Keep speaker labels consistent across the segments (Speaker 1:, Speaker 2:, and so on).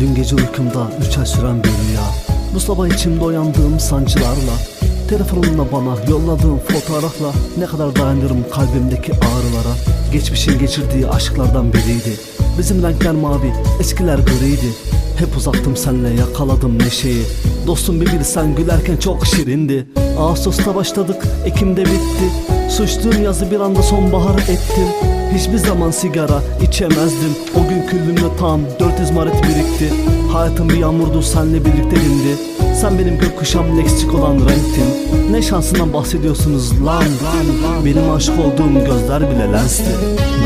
Speaker 1: Dün gece uykumda üç ay süren bir rüya. Bu sabah içimde uyandığım sancılarla Telefonumla bana yolladığın fotoğrafla Ne kadar dayanırım kalbimdeki ağrılara. Geçmişin geçirdiği aşklardan biriydi. Bizim renkler mavi, eskiler griydi. Hep uzaktım senle yakaladım neşeyi. Dostum bir bilsen gülerken çok şirindi Ağustos'ta başladık, Ekim'de bitti. Suçtuğum yazı bir anda sonbahar ettim Hiçbir zaman sigara içemezdim. O gün küllümle tam 400 maret birikti. Hayatım bir yağmurdu senle birlikte dindi Sen benim gökkuşağımın eksik olan renktin Ne şansından bahsediyorsunuz lan? Benim aşık olduğum gözler bile lensti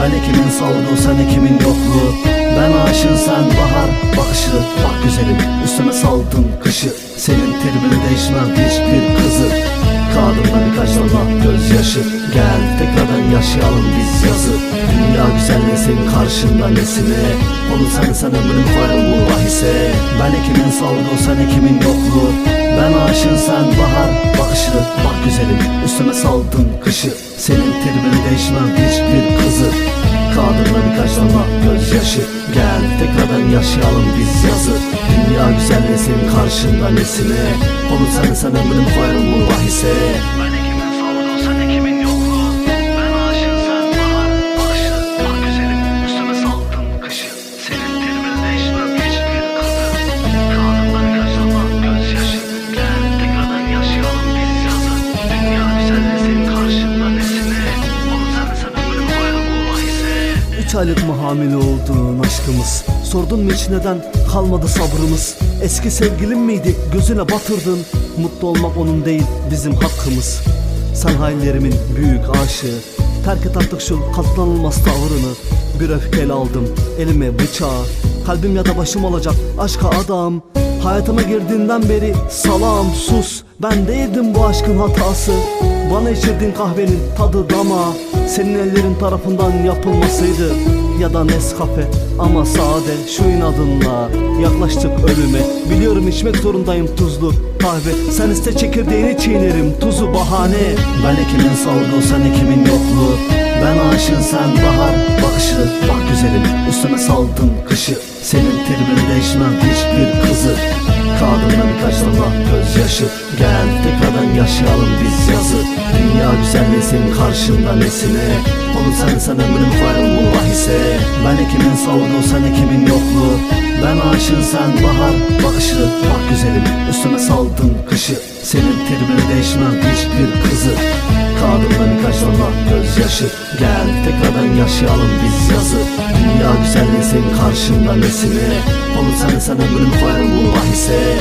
Speaker 1: Ben ekimin savduğu sen ekimin yokluğu. Ben aşığın sen bahar bakışı. Bak güzelim üstüme saldın kışı. Senin tribini değişmem gözyaşı Gel tekrardan yaşayalım biz yazı. Dünya güzelliği senin karşında nesine Onu sen sen ömrüm koyarım bu bahise. Ben ekimin savduğu sen ekimin yokluğu. Ben aşığın sen bahar bakışı. Bak güzelim üstüme saldın kışı. Senin tribini değişmem hiçbir kızı. Kağıdımda birkaç damla gözyaşı. Gel tekrardan yaşayalım biz yazı. Dünya güzelliği senin karşında nesine Onu sen sen ömrüm koyarım bu bahise Üç aylık mı hamile olduğun aşkımız. Sordun mu hiç neden? Kalmadı sabrımız. Eski sevgilin miydi? Gözüne batırdın. Mutlu olmak onun değil bizim hakkımız Sen hayallerimin büyük aşığı. Terk et artık şu katlanılmaz tavrını. Bir öfkeyle aldım elime bıçağı Kalbim ya da başım olacak aşka adam. Hayatıma girdiğinden beri salam sus. Ben değildim bu aşkın hatası. Bana içirdiğin kahvenin tadı dama. Senin ellerin tarafından yapılmasıydı. Ya da Nescafe ama sade şu inadınla. Yaklaştık ölüme Biliyorum içmek zorundayım tuzlu kahve. Sen iste çekirdeğini çiğnerim tuzu bahane. Ben ekimin savduğu sen ekimin yokluğu. Ben aşığın sen bahar bakışı. Bak güzelim üstüme saldın kışı. Senin tribini değişmem hiçbir kızı. Kağıdımda birkaç damla gözyaşı. Gel tekrardan yaşayalım biz yazı. Dünya güzelliği senin karşında nesine? Onu sen sen ömrüm koyarım bu bahise Ben ekimin savduğu sen ekimin yokluğu. Ben aşığın sen bahar bakışı. Bak güzelim üstüme saldın kışı. Senin tribini değişmem hiçbir kızı Birkaç damla gözyaşı. Gel tekrardan yaşayalım biz yazı. Dünya güzelliği senin karşında nesine. Onu sen sen ömrüm koyarım bu bahise